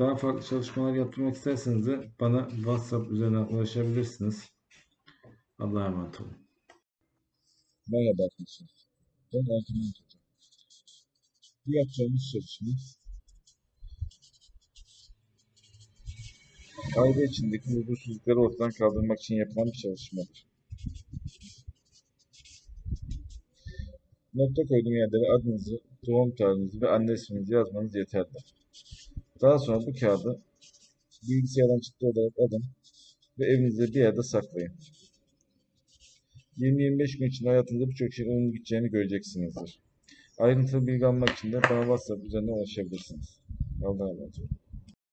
Daha farklı çalışmalar yaptırmak isterseniz de bana WhatsApp üzerinden ulaşabilirsiniz. Allah'a emanet olun. Merhaba arkadaşlar. Ben Ercüment Hoca. Bu yapacağımız çalışma aile içindeki huzursuzlukları ortadan kaldırmak için yapılan bir çalışmadır. Nokta koyduğum yerlere adınızı, doğum tarihinizi ve anne isminizi yazmanız yeterlidir. Daha sonra bu kağıdı bilgisayardan çıktı olarak alın ve evinizde bir yerde saklayın. 20-25 gün içinde hayatınızda birçok şeyin olumlu gideceğini göreceksinizdir. Ayrıntılı bilgi almak için de bana WhatsApp üzerinden ulaşabilirsiniz. Allah'a emanet olun.